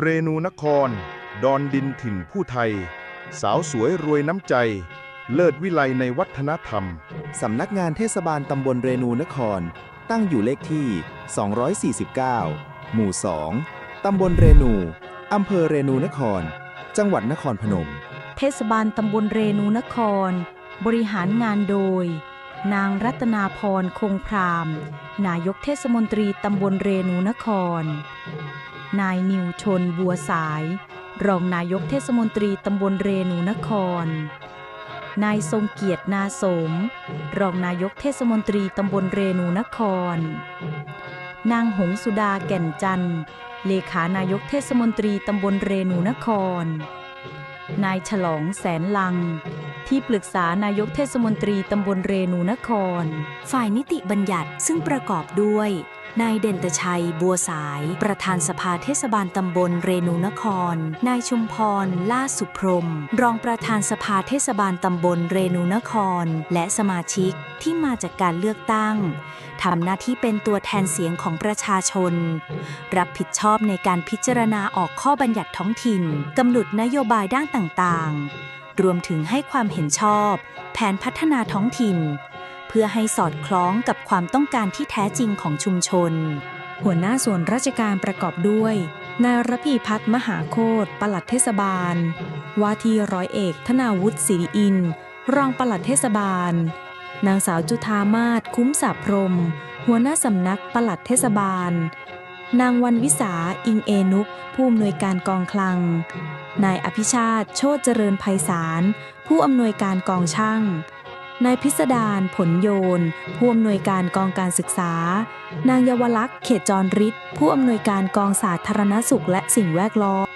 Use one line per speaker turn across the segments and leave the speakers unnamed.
เรนูนคร ดอนดินถิ่นผู้ไทย สาวสวยรวยน้ำใจ เลิศวิไลในวัฒนธรรม
สำนักงานเทศบาลตำบลเรนูนคร ตั้งอยู่เลขที่ 249 หมู่ 2 ตำบลเรนู อำเภอเรนูนคร จังหวัดนครพนม
เทศบาลตำบลเรนูนคร บริหารงานโดย นางรัตนาพรคงพราม นายกเทศมนตรีตำบลเรนูนคร นายนิวชนบัวสาย รองนายกเทศมนตรีตำบลเรนูนคร นายทรงเกียรตินาสม รองนายกเทศมนตรีตำบลเรนูนคร นางหงสุดาแก่นจันทร์ เลขานายกเทศมนตรีตำบลเรนูนคร นายฉลองแสนลังที่ปรึกษานายกเทศมนตรีตำบลเรนูนคร
ฝ่ายนิติบัญญัติซึ่งประกอบด้วย นายเด่นตชัย บัวสาย ประธานสภาเทศบาลตำบลเรนูนคร นายชุมพร ล่าสุพรม รองประธานสภาเทศบาลตำบลเรนูนคร และสมาชิกที่มาจากการเลือกตั้งทำหน้าที่เป็นตัวแทนเสียงของประชาชน รับผิดชอบในการพิจารณาออกข้อบัญญัติท้องถิ่นกำหนดนโยบายด้านต่างๆ รวมถึงให้ความเห็นชอบ แผนพัฒนาท้องถิ่น พื่อให้สอดคล้องกับความต้องการที่แท้จริงของชุมชน
หัวหน้าส่วนราชการประกอบด้วย นายรพีพัฒน์มหาโคตรปลัดเทศบาล ว่าที่ร้อยเอกธนาวุฒิสิริอิน รองปลัดเทศบาล นางสาวจุธามาศคุ้มสาพรม หัวหน้าสำนักปลัดเทศบาล นางวันวิสาอิงเอนุกผู้อำนวยการกองคลัง นายอภิชาติโชตเจริญไพศาลผู้อำนวยการกองช่าง นายพิสดารผลโยน ผู้อำนวยการกองการศึกษา นางเยาวลักษณ์เขตจรฤทธิ์ผู้อำนวยการกองสาธารณสุขและสิ่งแวดล้อม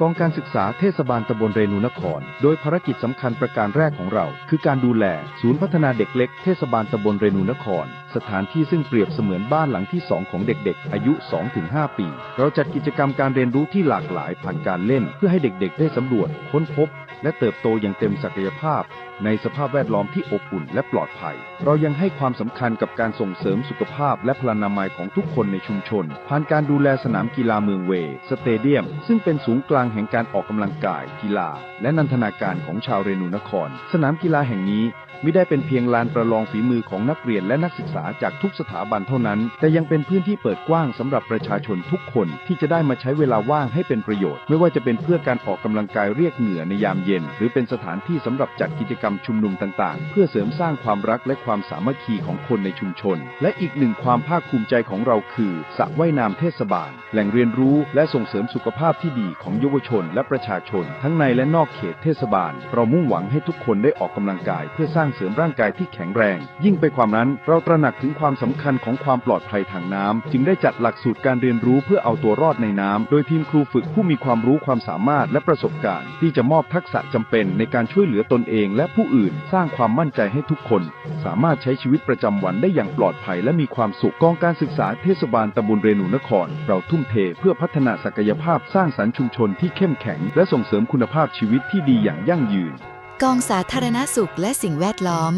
กองการศึกษาเทศบาลตำบลเรนูนคร โดยภารกิจสำคัญประการแรกของเรา คือการดูแล ศูนย์พัฒนาเด็กเล็กเทศบาลตำบลเรนูนครสถานที่ซึ่งเปรียบเสมือนบ้านหลังที่ 2 ของเด็กๆ อายุ 2-5 ปี เราจัดกิจกรรมการเรียนรู้ที่หลากหลายผ่านการเล่น เพื่อให้เด็กๆ ได้สำรวจ ค้นพบ และเติบโตอย่างเต็มศักยภาพ ในสภาพแวดล้อมที่อบอุ่นและปลอดภัย เรายังให้ความสำคัญกับการส่งเสริมสุขภาพ และพลานามัยของทุกคนในชุมชน ผ่านการดูแลสนามกีฬาเมืองเว สเตเดียม ซึ่งเป็นศูนย์กลางแห่งการออกกำลังกาย กีฬา และนันทนาการของชาวเรนูนคร สนามกีฬาแห่งนี้ไม่ได้เป็นเพียงลานประลองฝีมือของนักเรียนและนักศึกษาจากทุกสถาบันเท่านั้น แต่ยังเป็นพื้นที่เปิดกว้างสำหรับประชาชนทุกคนที่จะได้มาใช้เวลาว่างให้เป็นประโยชน์ ไม่ว่าจะเป็นเพื่อการออกกำลังกายเรียกเหงื่อในยามเย็น หรือเป็นสถานที่สำหรับจัดกิจกรรมชุมนุมต่างๆ เพื่อเสริมสร้างความรักและความสามัคคีของคนในชุมชน และอีกหนึ่งความภาคภูมิใจของเราคือสระว่ายน้ำเทศบาล แหล่งเรียนรู้และส่งเสริมสุขภาพที่ดีของเยาวชน และประชาชน ทั้งในและนอกเขตเทศบาล เรามุ่งหวังให้ทุกคนได้ออกกำลังกาย เพื่อสร้างเสริมร่างกายที่แข็งแรง ยิ่งไปกว่านั้นเราตระหนักถึงความสำคัญของความปลอดภัยทางน้ำจึงได้จัดหลักสูตรการเรียนรู้เพื่อเอาตัวรอดในน้ำโดยทีมครูฝึกผู้มีความรู้ความสามารถและประสบการณ์ ที่จะมอบทักษะจำเป็นในการช่วยเหลือตนเองและผู้อื่น สร้างความมั่นใจให้ทุกคน สามารถใช้ชีวิตประจำวันได้อย่างปลอดภัยและมีความสุขกองการศึกษาเทศบาลตำบลเรนูนคร เราทุ่มเทเพื่อพัฒนาศักยภาพสร้างสรรค์ชุมชนที่เข้มแข็ง และส่งเสริมคุณภาพชีวิตที่ดีอย่างยั่งยืน
กองสาธารณสุขและสิ่งแวดล้อม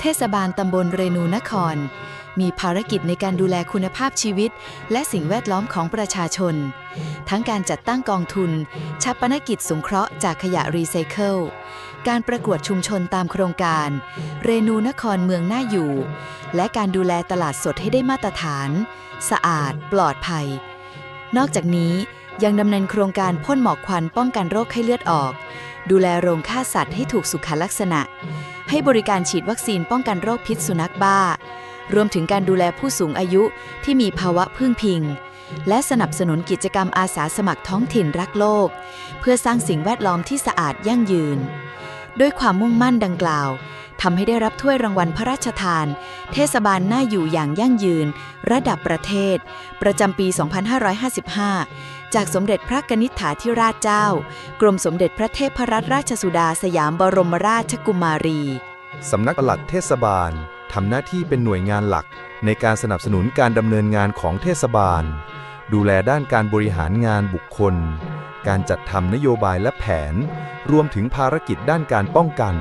เทศบาลตำบลเรนูนคร มีภารกิจในการดูแลคุณภาพชีวิต และสิ่งแวดล้อมของประชาชน ทั้งการจัดตั้งกองทุนชัปนกิจสงเคราะห์จากขยะรีไซเคิล การประกวดชุมชนตามโครงการ เรนูนครเมืองน่าอยู่ และการดูแลตลาดสดให้ได้มาตรฐาน สะอาด ปลอดภัย นอกจากนี้ยังดำเนินโครงการพ่นหมอกควันป้องกันโรคไข้เลือดออก ดูแลโรงฆ่าสัตว์ให้ถูกสุขลักษณะ ให้บริการฉีดวัคซีนป้องกันโรคพิษสุนัขบ้า รวมถึงการดูแลผู้สูงอายุที่มีภาวะพึ่งพิง และสนับสนุนกิจกรรมอาสาสมัครท้องถิ่นรักโลก เพื่อสร้างสิ่งแวดล้อมที่สะอาดยั่งยืน ด้วยความมุ่งมั่นดังกล่าว ทำให้ได้รับถ้วยรางวัลพระราชทาน เทศบาลน่าอยู่อย่างยั่งยืน ระดับประเทศ ประจำปี 2555 จากสมเด็จพระกนิษฐาธิราชเจ้า กรมสมเด็จพระเทพรัตนราชสุดาสยามบรมราชกุมารี
สำนักปลัดเทศบาลทำหน้าที่เป็นหน่วยงานหลัก ในการสนับสนุนการดำเนินงานของเทศบาล ดูแลด้านการบริหารงานบุคคล การจัดทำนโยบายและแผน รวมถึงภารกิจด้านการป้องกัน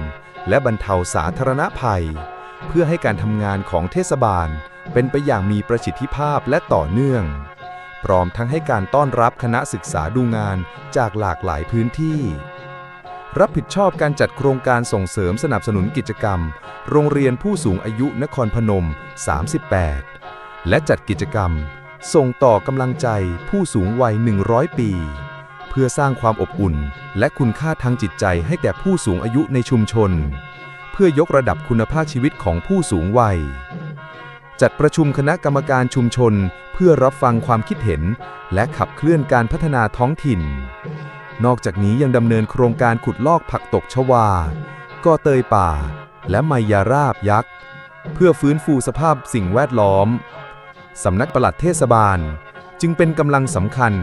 และบรรเทาสาธารณภัย เพื่อให้การทำงานของเทศบาลเป็นไปอย่างมีประสิทธิภาพและต่อเนื่อง พร้อมทั้งให้การต้อนรับคณะศึกษาดูงานจากหลากหลายพื้นที่ รับผิดชอบการจัดโครงการส่งเสริมสนับสนุนกิจกรรม โรงเรียนผู้สูงอายุนครพนม 38 และจัดกิจกรรม ส่งต่อกำลังใจผู้สูงวัย 100 ปี พื่อสร้างความอบอุ่น และคุณค่าทางจิตใจให้แก่ผู้สูงอายุในชุมชน เพื่อยกระดับคุณภาพชีวิตของผู้สูงวัย จัดประชุมคณะกรรมการชุมชน เพื่อรับฟังความคิดเห็น และขับเคลื่อนการพัฒนาท้องถิ่น นอกจากนี้ยังดำเนินโครงการขุดลอกผักตกชวาก่อเตยป่า และไมยาราบยักษ์ เพื่อฟื้นฟูสภาพสิ่งแวดล้อมสำนักปลัดเทศบาล จึงเป็นกำลังสำคัญ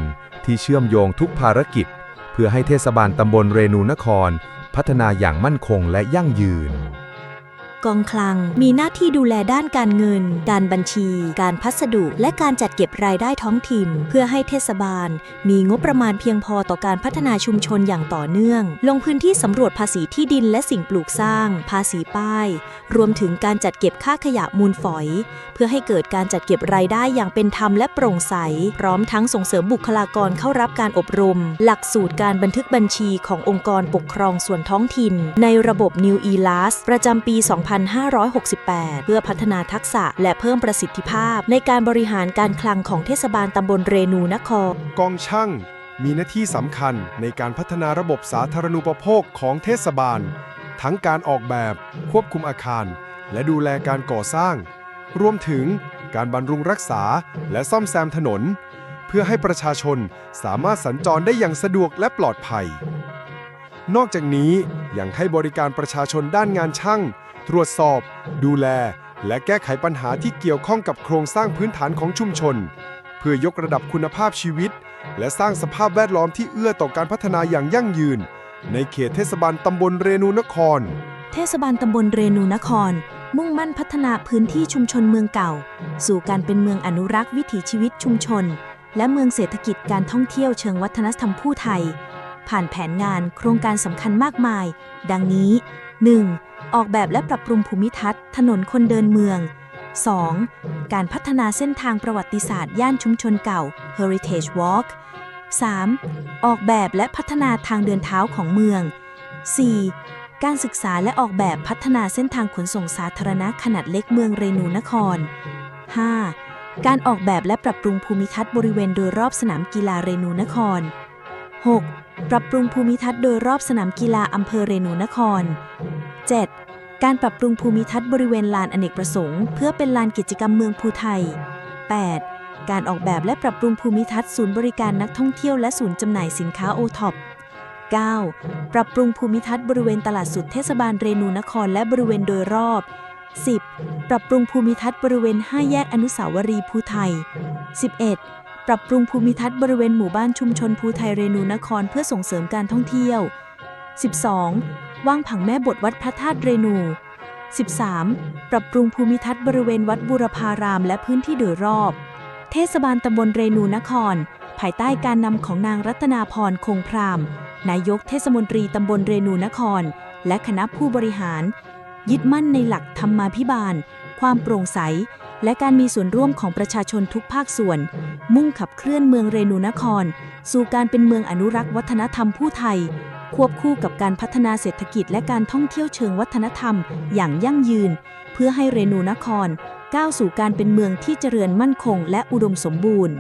ที่เชื่อมโยงทุกภารกิจ เพื่อให้เทศบาลตำบลเรนูนคร พัฒนาอย่างมั่นคงและยั่งยืน
กองคลัง มีหน้าที่ดูแลด้านการเงิน การบัญชี การพัสดุ และการจัดเก็บรายได้ท้องถิ่น เพื่อให้เทศบาล มีงบประมาณเพียงพอต่อการพัฒนาชุมชนอย่างต่อเนื่อง ลงพื้นที่สำรวจภาษีที่ดินและสิ่งปลูกสร้าง ภาษีป้าย รวมถึงการจัดเก็บค่าขยะมูลฝอย เพื่อให้เกิดการจัดเก็บรายได้อย่างเป็นธรรมและโปร่งใส พร้อมทั้งส่งเสริมบุคลากรเข้ารับการอบรม หลักสูตรการบันทึกบัญชีขององค์กรปกครองส่วนท้องถิ่น ในระบบ New e l a s ประจำปี 2 2568 เพื่อพัฒนาทักษะและเพิ่มประสิทธิภาพ ในการบริหารการคลังของเทศบาลตำบลเรนูนคร
กองช่างมีหน้าที่สำคัญในการพัฒนาระบบสาธารณูปโภคของเทศบาล ทั้งการออกแบบ ควบคุมอาคาร และดูแลการก่อสร้าง รวมถึงการบำรุงรักษาและซ่อมแซมถนน เพื่อให้ประชาชนสามารถสัญจรได้อย่างสะดวกและปลอดภัย นอกจากนี้ยังให้บริการประชาชนด้านงานช่าง ตรวจสอบ ดูแล และแก้ไขปัญหาที่เกี่ยวข้องกับโครงสร้างพื้นฐานของชุมชน เพื่อยกระดับคุณภาพชีวิต และสร้างสภาพแวดล้อมที่เอื้อต่อการพัฒนาอย่างยั่งยืน ในเขตเทศบาลตำบลเรนูนคร
เทศบาลตำบลเรนูนคร มุ่งมั่นพัฒนาพื้นที่ชุมชนเมืองเก่า สู่การเป็นเมืองอนุรักษ์วิถีชีวิตชุมชน และเมืองเศรษฐกิจการท่องเที่ยวเชิงวัฒนธรรมผู้ไทย ผ่านแผนงานโครงการสำคัญมากมาย ดังนี้ 1. ออกแบบและปรับปรุงภูมิทัศน์ ถนนคนเดินเมือง 2. การพัฒนาเส้นทางประวัติศาสตร์ ย่านชุมชนเก่า Heritage Walk 3. ออกแบบและพัฒนาทางเดินเท้าของเมือง 4. การศึกษาและออกแบบพัฒนาเส้นทางขนส่งสาธารณะขนาดเล็กเมืองเรนูนคร 5. การออกแบบและปรับปรุงภูมิทัศน์บริเวณโดยรอบสนามกีฬาเรนูนคร 6. ปรับปรุงภูมิทัศน์โดยรอบสนามกีฬาอำเภอเรนูนคร 7. การปรับปรุงภูมิทัศน์บริเวณลานอเนกประสงค์ เพื่อเป็นลานกิจกรรมเมืองภูไทย 8. การออกแบบและปรับปรุงภูมิทัศน์ศูนย์บริการนักท่องเที่ยวและศูนย์จำหน่ายสินค้าโอท็อป 9. ปรับปรุงภูมิทัศน์บริเวณตลาดสุดเทศบาลเรนูนครและบริเวณโดยรอบ 10. ปรับปรุงภูมิทัศน์บริเวณ 5 แยกอนุสาวรีย์ภูไทย 11. ปรับปรุงภูมิทัศน์บริเวณหมู่บ้านชุมชนภูไทยเรนูนครเพื่อส่งเสริมการท่องเที่ยว 12. วางผังแม่บทวัดพระธาตุเรนู 13. ปรับปรุงภูมิทัศน์บริเวณวัดบูรพารามและพื้นที่โดยรอบ เทศบาลตำบลเรนูนคร ภายใต้การนำของนางรัตนาพรคงพรามนายกเทศมนตรีตำบลเรนูนคร และคณะผู้บริหาร ยึดมั่นในหลักธรรมาภิบาล ความโปร่งใส และการมีส่วนร่วมของประชาชนทุกภาคส่วน มุ่งขับเคลื่อนเมืองเรนูนคร สู่การเป็นเมืองอนุรักษ์วัฒนธรรมผู้ไทย ควบคู่กับการพัฒนาเศรษฐกิจและการท่องเที่ยวเชิงวัฒนธรรม อย่างยั่งยืน เพื่อให้เรนูนคร ก้าวสู่การเป็นเมืองที่เจริญมั่นคงและอุดมสมบูรณ์